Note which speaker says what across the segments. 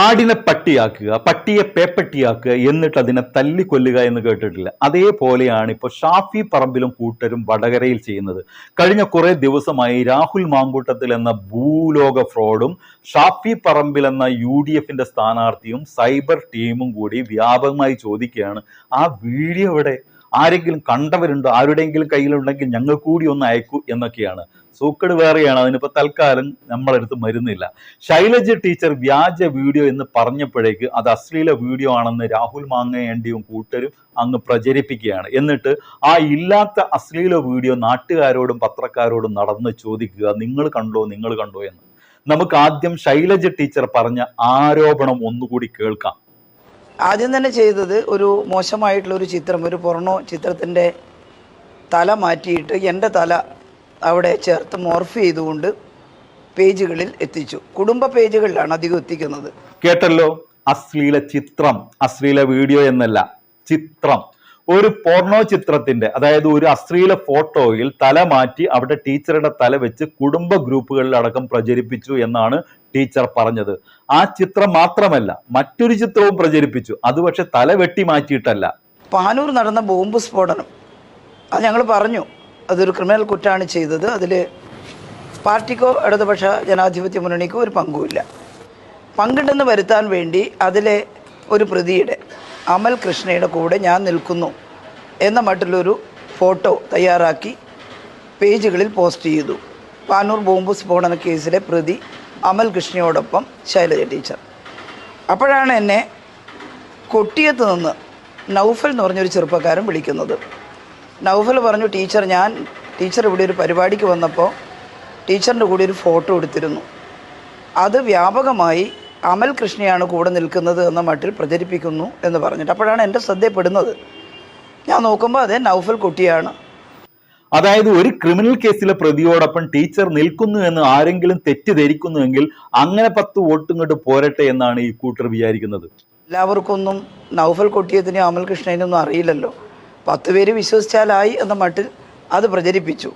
Speaker 1: ആടിനെ പട്ടിയാക്കുക പട്ടിയെ പേപ്പട്ടിയാക്കുക എന്നിട്ട് അതിനെ തല്ലിക്കൊല്ലുക എന്ന് കേട്ടിട്ടില്ല. അതേപോലെയാണ് ഇപ്പോൾ ഷാഫി പറമ്പിലും കൂട്ടരും വടകരയിൽ ചെയ്യുന്നത്. കഴിഞ്ഞ കുറേ ദിവസമായി രാഹുൽ മാങ്കൂട്ടത്തിൽ എന്ന ഭൂലോക ഫ്രോഡും ഷാഫി പറമ്പിൽ എന്ന യു ഡി എഫിന്റെ സ്ഥാനാർത്ഥിയും സൈബർ ടീമും കൂടി വ്യാപകമായി ചോദിക്കുകയാണ്. ആ വീഡിയോ എവിടെ? ആരെങ്കിലും കണ്ടവരുണ്ടോ? ആരുടെയെങ്കിലും കയ്യിലുണ്ടെങ്കിൽ ഞങ്ങൾ കൂടി ഒന്ന് അയക്കൂ എന്നൊക്കെയാണ്. സൂക്കട് വേറെയാണ്. അതിനിപ്പോ തൽക്കാലം നമ്മളെടുത്ത് മരുന്നില്ല. ശൈലജ ടീച്ചർ വ്യാജ വീഡിയോ എന്ന് പറഞ്ഞപ്പോഴേക്ക് അത് അശ്ലീല വീഡിയോ ആണെന്ന് രാഹുൽ മാങ്ങേണ്ടിയും കൂട്ടരും അങ്ങ് പ്രചരിപ്പിക്കുകയാണ്. എന്നിട്ട് ആ ഇല്ലാത്ത അശ്ലീല വീഡിയോ നാട്ടുകാരോടും പത്രക്കാരോടും നടന്ന് ചോദിക്കുക നിങ്ങൾ കണ്ടോ? നിങ്ങൾ കണ്ടോ? എന്ന്. നമുക്ക് ആദ്യം ശൈലജ ടീച്ചർ പറഞ്ഞ ആരോപണം ഒന്നുകൂടി കേൾക്കാം.
Speaker 2: ആദ്യം തന്നെ ചെയ്തത് ഒരു മോശമായിട്ടുള്ള ഒരു ചിത്രം ഒരു പൊറണോ ചിത്രത്തിന്റെ തല മാറ്റിയിട്ട് എന്റെ തല അവിടെ ചേർത്ത് മോർഫ് ചെയ്തുകൊണ്ട് പേജുകളിൽ എത്തിച്ചു. കുടുംബ പേജുകളിലാണ് അധികം എത്തിക്കുന്നത്.
Speaker 1: കേട്ടല്ലോ? അശ്ലീല ചിത്രം അശ്ലീല വീഡിയോ എന്നല്ല ചിത്രം. ഒരു പോർണോ ചിത്രത്തിന്റെ അതായത് ഒരു അശ്ലീല ഫോട്ടോയിൽ തല മാറ്റി അവിടെ ടീച്ചറുടെ തല വെച്ച് കുടുംബ ഗ്രൂപ്പുകളിൽ അടക്കം പ്രചരിപ്പിച്ചു എന്നാണ് ടീച്ചർ പറഞ്ഞത്. ആ ചിത്രം മാത്രമല്ല മറ്റൊരു ചിത്രവും പ്രചരിപ്പിച്ചു. അത് പക്ഷെ തല വെട്ടി മാറ്റിയിട്ടല്ല.
Speaker 2: പാനൂർ നടന്ന ബോംബ് സ്ഫോടനം. അത് ഞങ്ങൾ പറഞ്ഞു അതൊരു ക്രിമിനൽ കുറ്റാണ് ചെയ്തത്. അതിൽ പാർട്ടിക്കോ ഇടതുപക്ഷ ജനാധിപത്യ മുന്നണിക്കോ ഒരു പങ്കുമില്ല. പങ്കിട്ടെന്ന് വരുത്താൻ വേണ്ടി അതിലെ ഒരു പ്രതിയുടെ അമൽ കൃഷ്ണയുടെ കൂടെ ഞാൻ നിൽക്കുന്നു എന്ന മട്ടിലൊരു ഫോട്ടോ തയ്യാറാക്കി പേജുകളിൽ പോസ്റ്റ് ചെയ്തു. പാനൂർ ബോംബ് സ്ഫോടന കേസിലെ പ്രതി അമൽ കൃഷ്ണയോടൊപ്പം ശൈലജ ടീച്ചർ. അപ്പോഴാണ് എന്നെ കൊട്ടിയത്ത് നിന്ന് നൗഫൽ എന്ന് പറഞ്ഞൊരു ചെറുപ്പക്കാരൻ വിളിക്കുന്നത്. നൗഫൽ പറഞ്ഞു ടീച്ചർ ഞാൻ ടീച്ചർ ഇവിടെ ഒരു പരിപാടിക്ക് വന്നപ്പോൾ ടീച്ചറിന്റെ കൂടെ ഒരു ഫോട്ടോ എടുത്തിരുന്നു. അത് വ്യാപകമായി അമൽ കൃഷ്ണയാണ് കൂടെ നിൽക്കുന്നത് എന്ന മട്ടിൽ പ്രചരിപ്പിക്കുന്നു എന്ന് പറഞ്ഞിട്ട് അപ്പോഴാണ് എന്റെ ശ്രദ്ധയപ്പെടുന്നത് ഞാൻ നോക്കുമ്പോൾ അതേ നൗഫൽ കുട്ടിയാണ്.
Speaker 1: അതായത് ഒരു ക്രിമിനൽ കേസിലെ പ്രതിയോടൊപ്പം ടീച്ചർ നിൽക്കുന്നു എന്ന് ആരെങ്കിലും തെറ്റിദ്ധരിക്കുന്നുവെങ്കിൽ അങ്ങനെ പത്ത് വോട്ടും കൊണ്ട് പോരട്ടെ എന്നാണ് ഈ കൂട്ടർ വിചാരിക്കുന്നത്.
Speaker 2: എല്ലാവർക്കൊന്നും നൗഫൽ കൊട്ടിയത്തിനും അമൽ കൃഷ്ണനൊന്നും അറിയില്ലല്ലോ. പത്ത് പേര് വിശ്വസിച്ചാലായി എന്ന മട്ടിൽ അത് പ്രചരിപ്പിച്ചു.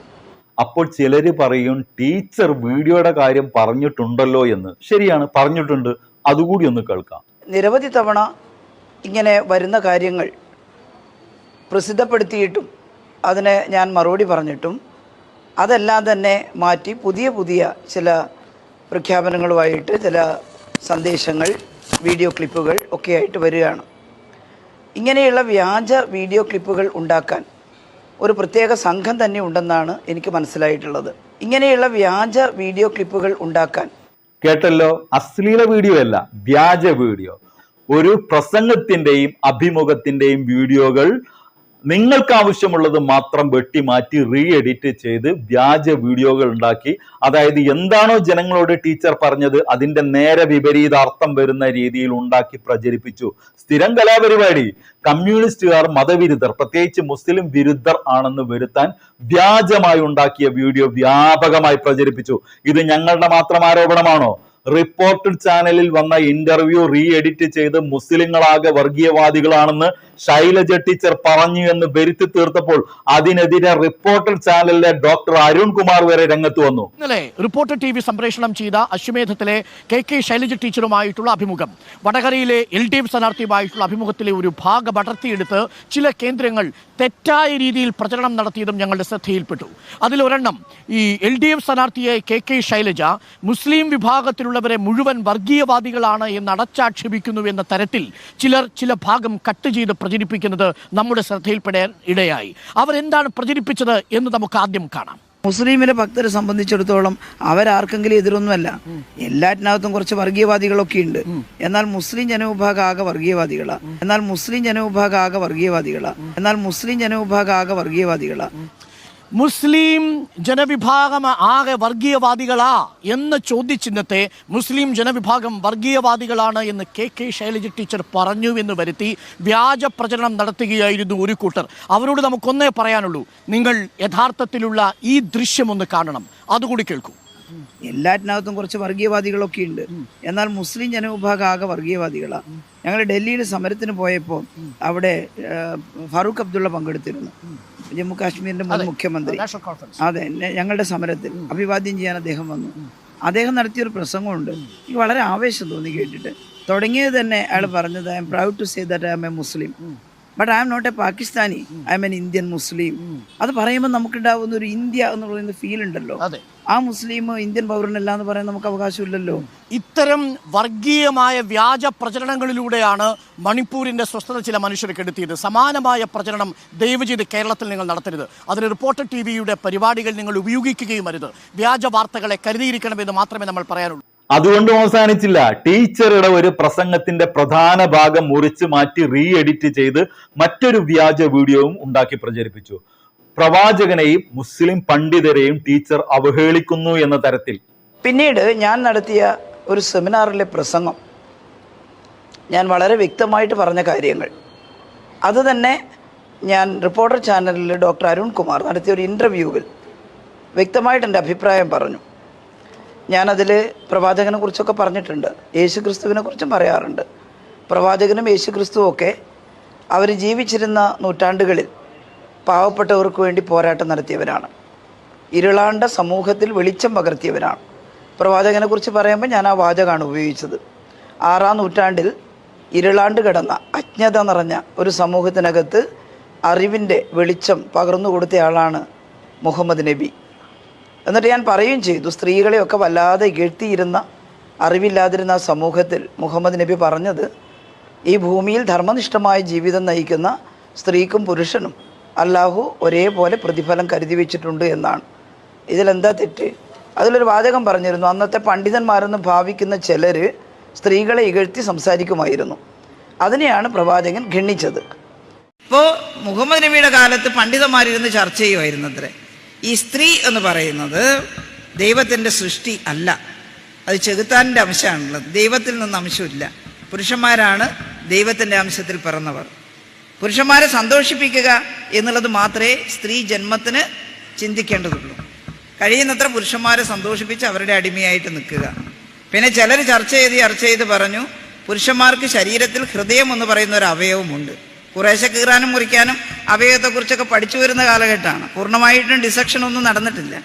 Speaker 1: അപ്പോൾ ചിലര് പറയും ടീച്ചർ വീഡിയോയുടെ കാര്യം പറഞ്ഞിട്ടുണ്ടല്ലോ എന്ന്. ശരിയാണ് പറഞ്ഞിട്ടുണ്ട്. അതുകൂടി ഒന്ന് കേൾക്കാം.
Speaker 2: നിരവധി തവണ ഇങ്ങനെ വരുന്ന കാര്യങ്ങൾ പ്രസിദ്ധപ്പെടുത്തിയിട്ടും അതിന് ഞാൻ മറുപടി പറഞ്ഞിട്ടും അതെല്ലാം തന്നെ മാറ്റി പുതിയ പുതിയ ചില പ്രഖ്യാപനങ്ങളുമായിട്ട് ചില സന്ദേശങ്ങൾ വീഡിയോ ക്ലിപ്പുകൾ ഒക്കെ ആയിട്ട് വരികയാണ്. ഇങ്ങനെയുള്ള വ്യാജ വീഡിയോ ക്ലിപ്പുകൾ ഉണ്ടാക്കാൻ ഒരു പ്രത്യേക സംഘം തന്നെ ഉണ്ടെന്നാണ് എനിക്ക് മനസ്സിലായിട്ടുള്ളത്. ഇങ്ങനെയുള്ള വ്യാജ വീഡിയോ ക്ലിപ്പുകൾ ഉണ്ടാക്കാൻ
Speaker 1: കേട്ടല്ലോ? അശ്ലീല വീഡിയോ അല്ല വ്യാജ വീഡിയോ. ഒരു പ്രസംഗത്തിന്റെയും അഭിമുഖത്തിന്റെയും വീഡിയോകൾ നിങ്ങൾക്ക് ആവശ്യമുള്ളത് മാത്രം വെട്ടി മാറ്റി റീ എഡിറ്റ് ചെയ്ത് വ്യാജ വീഡിയോകൾ ഉണ്ടാക്കി. അതായത് എന്താണോ ജനങ്ങളോട് ടീച്ചർ പറഞ്ഞത് അതിന്റെ നേരെ വിപരീത അർത്ഥം വരുന്ന രീതിയിൽ ഉണ്ടാക്കി പ്രചരിപ്പിച്ചു. സ്ഥിരം കലാപരിപാടി. കമ്മ്യൂണിസ്റ്റുകാർ മതവിരുദ്ധർ പ്രത്യേകിച്ച് മുസ്ലിം വിരുദ്ധർ ആണെന്ന് വരുത്താൻ വ്യാജമായി ഉണ്ടാക്കിയ വീഡിയോ വ്യാപകമായി പ്രചരിപ്പിച്ചു. ഇത് ഞങ്ങളുടെ മാത്രം ആരോപണമാണോ? റിപ്പോർട്ടഡ് ചാനലിൽ വന്ന ഇന്റർവ്യൂ റീ എഡിറ്റ് ചെയ്ത് മുസ്ലിങ്ങളാകെ വർഗീയവാദികളാണെന്ന് ശൈലജ ടീച്ചർ പറഞ്ഞു എന്ന് വരുത്തി തീർത്തപ്പോൾ അതിനെതിരെ റിപ്പോർട്ടർ ചാനലിലെ ഡോക്ടർ അരുൺ കുമാർ വരെ രംഗത്ത് വന്നു.
Speaker 3: ഇന്നലെ റിപ്പോർട്ടർ ടി വി സംപ്രേഷണം ചെയ്ത അശ്വമേധത്തിലെ കെ കെ ശൈലജ ടീച്ചറുമായിട്ടുള്ള അഭിമുഖം. വടകരയിലെ എൽ ഡി എഫ് സ്ഥാനാർത്ഥിയുമായിട്ടുള്ള അഭിമുഖത്തിലെ ഒരു ഭാഗം അടർത്തിയെടുത്ത് ചില കേന്ദ്രങ്ങൾ തെറ്റായ രീതിയിൽ പ്രചരണം നടത്തിയതും ഞങ്ങളുടെ ശ്രദ്ധയിൽപ്പെട്ടു. അതിലൊരെണ്ണം ഈ എൽ ഡി എഫ് സ്ഥാനാർത്ഥിയായ കെ കെ ശൈലജ മുസ്ലിം വിഭാഗത്തിലുള്ളവരെ മുഴുവൻ വർഗീയവാദികളാണ് എന്ന് അടച്ചാക്ഷേപിക്കുന്നു എന്ന തരത്തിൽ ചിലർ ചില ഭാഗം കട്ട് ചെയ്ത് പ്രചരിപ്പിക്കുന്നത് നമ്മുടെ ശ്രദ്ധയിൽപ്പെടാൻ ഇടയായി. അവരെന്താണ് പ്രചരിപ്പിച്ചത് എന്ന് നമുക്ക് ആദ്യം കാണാം.
Speaker 2: മുസ്ലിമിലെ ഭക്തരെ സംബന്ധിച്ചിടത്തോളം അവരാർക്കെങ്കിലും എതിരൊന്നുമല്ല. എല്ലാറ്റിനകത്തും കുറച്ച് വർഗീയവാദികളൊക്കെ ഉണ്ട്. എന്നാൽ മുസ്ലിം ജനവിഭാഗം ആകെ വർഗീയവാദികളാണ് എന്നാൽ മുസ്ലിം ജനവിഭാഗം ആകെ വർഗീയവാദികളാണ് എന്നാൽ മുസ്ലിം ജനവിഭാഗം ആകെ വർഗീയവാദികളാ.
Speaker 3: മുസ്ലിം ജനവിഭാഗം ആകെ വർഗീയവാദികളാ എന്ന ചോദ്യചിഹ്നത്തെ മുസ്ലിം ജനവിഭാഗം വർഗീയവാദികളാണ് എന്ന് കെ കെ ശൈലജ ടീച്ചർ പറഞ്ഞു എന്ന് വരുത്തി വ്യാജ പ്രചരണം നടത്തുകയായിരുന്നു ഒരു കൂട്ടർ. അവരോട് നമുക്കൊന്നേ പറയാനുള്ളൂ നിങ്ങൾ യഥാർത്ഥത്തിലുള്ള ഈ ദൃശ്യം ഒന്ന് കാണണം. അതുകൂടി കേൾക്കൂ.
Speaker 2: എല്ലാറ്റിനകത്തും കുറച്ച് വർഗീയവാദികളൊക്കെ ഉണ്ട്. എന്നാൽ മുസ്ലിം ജനവിഭാഗം ആകെ വർഗീയവാദികളാണ് ഞങ്ങൾ ഡൽഹിയിൽ സമരത്തിന് പോയപ്പോൾ അവിടെ ഫറൂഖ് അബ്ദുള്ള പങ്കെടുത്തിരുന്നു. ജമ്മു കാശ്മീരിന്റെ മുൻ മുഖ്യമന്ത്രി. അതെ ഞങ്ങളുടെ സമരത്തിൽ അഭിവാദ്യം ചെയ്യാൻ അദ്ദേഹം വന്നു. അദ്ദേഹം നടത്തിയൊരു പ്രസംഗമുണ്ട്. എനിക്ക് വളരെ ആവേശം തോന്നി കേട്ടിട്ട്. തുടങ്ങിയത് തന്നെ അയാൾ പറഞ്ഞത് I am proud to say that I am a Muslim but I am not a Pakistani I am an Indian Muslim അത് പറയുമ്പോൾ നമുക്കുണ്ടാവുന്ന ഒരു ഇന്ത്യ എന്ന് പറയുന്ന ഫീൽ ഉണ്ടല്ലോ. ആ മുസ്ലിം ഇന്ത്യൻ പൗരനല്ല എന്ന് പറയാൻ നമുക്ക് അവകാശമില്ലല്ലോ.
Speaker 3: ഇത്തരം വർഗീയമായ വ്യാജ പ്രചരണങ്ങളിലൂടെയാണ് മണിപ്പൂരിന്റെ സ്വസ്ഥത ചില മനുഷ്യർ കെടുത്തിയത്. സമാനമായ പ്രചരണം ദയവ് ചെയ്ത് കേരളത്തിൽ നിങ്ങൾ നടത്തരുത്. അതിന് റിപ്പോർട്ടർ ടി വിയുടെ പരിപാടികൾ നിങ്ങൾ ഉപയോഗിക്കുകയും അരുത്. വ്യാജ വാർത്തകളെ കരുതിയിരിക്കണമെന്ന് മാത്രമേ നമ്മൾ പറയാനുള്ളൂ.
Speaker 1: അതുകൊണ്ടും അവസാനിച്ചില്ല. ടീച്ചറുടെ ഒരു പ്രസംഗത്തിന്റെ പ്രധാന ഭാഗം മുറിച്ച് മാറ്റി റീ എഡിറ്റ് ചെയ്ത് മറ്റൊരു വ്യാജ വീഡിയോവും ഉണ്ടാക്കി പ്രചരിപ്പിച്ചു. പ്രവാചകനെയും മുസ്ലിം പണ്ഡിതരെയും ടീച്ചർ അവഹേളിക്കുന്നു എന്ന തരത്തിൽ.
Speaker 2: പിന്നീട് ഞാൻ നടത്തിയ ഒരു സെമിനാറിലെ പ്രസംഗം. ഞാൻ വളരെ വ്യക്തമായിട്ട് പറഞ്ഞ കാര്യങ്ങൾ. അത് തന്നെ ഞാൻ റിപ്പോർട്ടർ ചാനലിൽ ഡോക്ടർ അരുൺ കുമാർ നടത്തിയ ഒരു ഇന്റർവ്യൂവിൽ വ്യക്തമായിട്ട് എന്റെ അഭിപ്രായം പറഞ്ഞു. ഞാനതിൽ പ്രവാചകനെ കുറിച്ചൊക്കെ പറഞ്ഞിട്ടുണ്ട്. യേശു ക്രിസ്തുവിനെ കുറിച്ചും പറയാറുണ്ട്. പ്രവാചകനും യേശു ക്രിസ്തുവും ഒക്കെ അവർ ജീവിച്ചിരുന്ന നൂറ്റാണ്ടുകളിൽ പാവപ്പെട്ടവർക്ക് വേണ്ടി പോരാട്ടം നടത്തിയവരാണ്. ഇരുളാണ്ട സമൂഹത്തിൽ വെളിച്ചം പകർത്തിയവരാണ്. പ്രവാചകനെ കുറിച്ച് പറയുമ്പോൾ ഞാൻ ആ വാചകമാണ് ഉപയോഗിച്ചത്. ആറാം നൂറ്റാണ്ടിൽ ഇരുളാണ്ട് കിടന്ന അജ്ഞത നിറഞ്ഞ ഒരു സമൂഹത്തിനകത്ത് അറിവിന്റെ വെളിച്ചം പകർന്നു കൊടുത്തയാളാണ് മുഹമ്മദ് നബി. എന്നിട്ട് ഞാൻ പറയുകയും ചെയ്തു സ്ത്രീകളെയൊക്കെ വല്ലാതെ ഇകഴ്ത്തിയിരുന്ന അറിവില്ലാതിരുന്ന സമൂഹത്തിൽ മുഹമ്മദ് നബി പറഞ്ഞത് ഈ ഭൂമിയിൽ ധർമ്മനിഷ്ഠമായ ജീവിതം നയിക്കുന്ന സ്ത്രീക്കും പുരുഷനും അല്ലാഹു ഒരേപോലെ പ്രതിഫലം കരുതി വെച്ചിട്ടുണ്ട് എന്നാണ്. ഇതിലെന്താ തെറ്റ്? അതിലൊരു വാചകം പറഞ്ഞിരുന്നു അന്നത്തെ പണ്ഡിതന്മാരെന്ന് ഭാവിക്കുന്ന ചിലർ സ്ത്രീകളെ ഇകഴ്ത്തി സംസാരിക്കുമായിരുന്നു. അതിനെയാണ് പ്രവാചകൻ ഖണ്ണിച്ചത് ഇപ്പോൾ മുഹമ്മദ് നബിയുടെ കാലത്ത് പണ്ഡിതന്മാരിരുന്ന് ചർച്ച ചെയ്യുമായിരുന്നു അത്രേ ഈ സ്ത്രീ എന്ന് പറയുന്നത് ദൈവത്തിന്റെ സൃഷ്ടി അല്ല. അത് ചെകുത്താന്റെ അംശമാണുള്ളത്. ദൈവത്തിൽ നിന്ന് അംശമില്ല. പുരുഷന്മാരാണ് ദൈവത്തിന്റെ അംശത്തിൽ പിറന്നവർ. പുരുഷന്മാരെ സന്തോഷിപ്പിക്കുക എന്നുള്ളത് മാത്രമേ സ്ത്രീ ജന്മത്തിന് ചിന്തിക്കേണ്ടതുള്ളൂ. കഴിയുന്നത്ര പുരുഷന്മാരെ സന്തോഷിപ്പിച്ച് അവരുടെ അടിമയായിട്ട് നിൽക്കുക. പിന്നെ ചിലർ ചർച്ച ചെയ്ത് ചർച്ച ചെയ്ത് പറഞ്ഞു പുരുഷന്മാർക്ക് ശരീരത്തിൽ ഹൃദയം എന്ന് പറയുന്ന ഒരു അവയവമുണ്ട്. കുറേശ്ശെ കീറാനും മുറിക്കാനും അവയവത്തെക്കുറിച്ചൊക്കെ പഠിച്ചു വരുന്ന കാലഘട്ടമാണ്. പൂർണമായിട്ടും ഡിസക്ഷൻ ഒന്നും നടന്നിട്ടില്ല.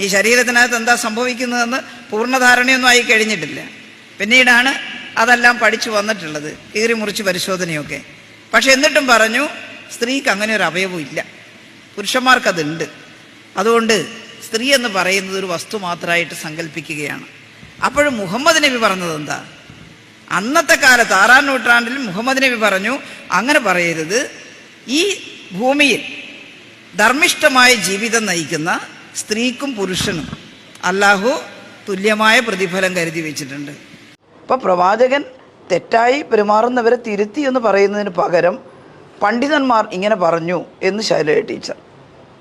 Speaker 2: ഈ ശരീരത്തിനകത്ത് എന്താ സംഭവിക്കുന്നതെന്ന് പൂർണധാരണയൊന്നും ആയി കഴിഞ്ഞിട്ടില്ല. പിന്നീടാണ് അതെല്ലാം പഠിച്ചു വന്നിട്ടുള്ളത് കീറി മുറിച്ച് പരിശോധനയൊക്കെ. പക്ഷെ എന്നിട്ടും പറഞ്ഞു സ്ത്രീക്ക് അങ്ങനെ ഒരു അവയവം ഇല്ല. പുരുഷന്മാർക്കതുണ്ട്. അതുകൊണ്ട് സ്ത്രീ എന്ന് പറയുന്നത് ഒരു വസ്തു മാത്രമായിട്ട് സങ്കല്പിക്കുകയാണ് അപ്പോഴും മുഹമ്മദ് നബി പറഞ്ഞത് എന്താ അന്നത്തെ കാലത്ത് ആറാം നൂറ്റാണ്ടിൽ മുഹമ്മദ് നബി പറഞ്ഞു അങ്ങനെ പറയരുത്. ഈ ഭൂമിയിൽ ധർമ്മിഷ്ഠമായ ജീവിതം നയിക്കുന്ന സ്ത്രീക്കും പുരുഷനും അല്ലാഹു തുല്യമായ പ്രതിഫലം കരുതി വെച്ചിട്ടുണ്ട്. അപ്പോൾ പ്രവാചകൻ തെറ്റായി പെരുമാറുന്നവരെ തിരുത്തി എന്ന് പറയുന്നതിന് പകരം പണ്ഡിതന്മാർ ഇങ്ങനെ പറഞ്ഞു എന്ന് ശൈലജ ടീച്ചർ.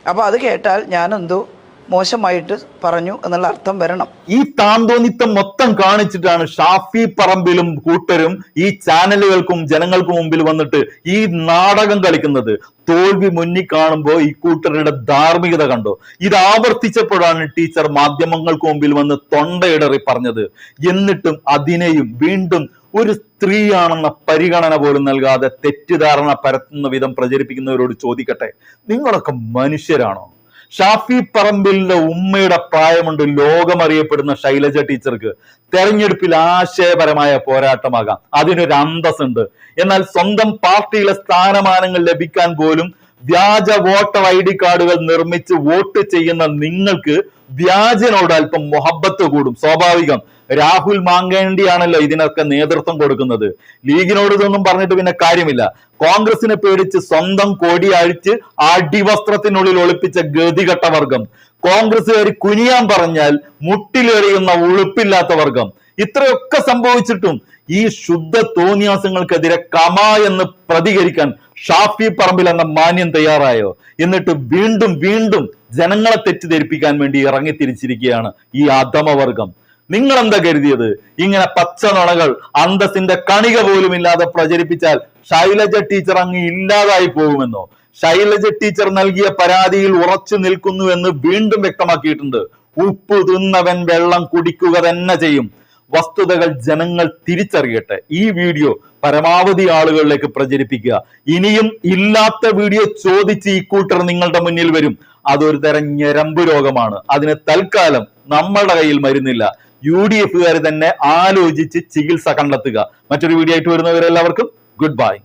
Speaker 2: അപ്പോൾ അത് കേട്ടാൽ ഞാനെന്തോ? മോശമായിട്ട് പറഞ്ഞു എന്നുള്ള അർത്ഥം വരണം.
Speaker 1: ഈ താന്തോന്നിത്തം മൊത്തം കാണിച്ചിട്ടാണ് ഷാഫി പറമ്പിലും കൂട്ടരും ഈ ചാനലുകൾക്കും ജനങ്ങൾക്കും മുമ്പിൽ വന്നിട്ട് ഈ നാടകം കളിക്കുന്നത്. തോൽവി മുന്നിൽ കാണുമ്പോൾ ഈ കൂട്ടരുടെ ധാർമ്മികത കണ്ടോ? ഇത് ആവർത്തിച്ചപ്പോഴാണ് ടീച്ചർ മാധ്യമങ്ങൾക്ക് മുമ്പിൽ വന്ന് തൊണ്ടയിടറി പറഞ്ഞത്. എന്നിട്ടും അതിനെയും വീണ്ടും ഒരു സ്ത്രീയാണെന്ന പരിഗണന പോലും നൽകാതെ തെറ്റിദ്ധാരണ പരത്തുന്ന വിധം പ്രചരിപ്പിക്കുന്നവരോട് ചോദിക്കട്ടെ? നിങ്ങളൊക്കെ മനുഷ്യരാണോ? ഷാഫി പറമ്പിലിന്റെ ഉമ്മയുടെ പ്രായമുണ്ട്. ലോകമറിയപ്പെടുന്ന ശൈലജ ടീച്ചർക്ക് തെരഞ്ഞെടുപ്പിൽ ആശയപരമായ പോരാട്ടമാകാം. അതിനൊരു അന്തസ്സുണ്ട്. എന്നാൽ സ്വന്തം പാർട്ടിയിലെ സ്ഥാനമാനങ്ങൾ ലഭിക്കാൻ പോലും വ്യാജ വോട്ടർ ഐ ഡി കാർഡുകൾ നിർമ്മിച്ച് വോട്ട് ചെയ്യുന്ന നിങ്ങൾക്ക് വ്യാജനോട് അല്പം മൊഹബത്ത് കൂടും. സ്വാഭാവികം. രാഹുൽ മാങ്കേണ്ടിയാണല്ലോ ഇതിനൊക്കെ നേതൃത്വം കൊടുക്കുന്നത്. ലീഗിനോട് ഇതൊന്നും പറഞ്ഞിട്ട് പിന്നെ കാര്യമില്ല. കോൺഗ്രസിനെ പേടിച്ച് സ്വന്തം കൊടി അഴിച്ച് അടിവസ്ത്രത്തിനുള്ളിൽ ഒളിപ്പിച്ച ഗതികെട്ട വർഗം. കോൺഗ്രസ്സുകാർ കുനിയാൻ പറഞ്ഞാൽ മുട്ടിലെറിയുന്ന ഉളുപ്പില്ലാത്ത വർഗം. ഇത്രയൊക്കെ സംഭവിച്ചിട്ടും ഈ ശുദ്ധ തോന്നിയാസങ്ങൾക്കെതിരെ കമ എന്ന് പ്രതികരിക്കാൻ ഷാഫി പറമ്പിൽ എന്ന മാന്യം തയ്യാറായോ? എന്നിട്ട് വീണ്ടും വീണ്ടും ജനങ്ങളെ തെറ്റിദ്ധരിപ്പിക്കാൻ വേണ്ടി ഇറങ്ങി തിരിച്ചിരിക്കുകയാണ് ഈ അധമവർഗം. നിങ്ങൾ എന്താ കരുതിയത്? ഇങ്ങനെ പച്ച നുണകൾ അന്തസ്സിന്റെ കണിക പോലും ഇല്ലാതെ പ്രചരിപ്പിച്ചാൽ ശൈലജ ടീച്ചർ അങ്ങ് ഇല്ലാതായി പോകുമെന്നോ? ശൈലജ ടീച്ചർ നൽകിയ പരാതിയിൽ ഉറച്ചു നിൽക്കുന്നു എന്ന് വീണ്ടും വ്യക്തമാക്കിയിട്ടുണ്ട്. ഉപ്പ് തിന്നവൻ വെള്ളം കുടിക്കുക തന്നെ ചെയ്യും. വസ്തുതകൾ ജനങ്ങൾ തിരിച്ചറിയട്ടെ. ഈ വീഡിയോ പരമാവധി ആളുകളിലേക്ക് പ്രചരിപ്പിക്കുക. ഇനിയും ഇല്ലാത്ത വീഡിയോ ചോദിച്ച് ഈ കൂട്ടർ നിങ്ങളുടെ മുന്നിൽ വരും. അതൊരു തരം ഞരമ്പ് രോഗമാണ്. അതിന് തൽക്കാലം നമ്മളുടെ കയ്യിൽ മരുന്നില്ല. യു ഡി എഫുകാർ തന്നെ ആലോചിച്ച് ചികിത്സ കണ്ടെത്തുക. മറ്റൊരു വീഡിയോ ആയിട്ട് വരുന്നവരെല്ലാവർക്കും ഗുഡ് ബൈ.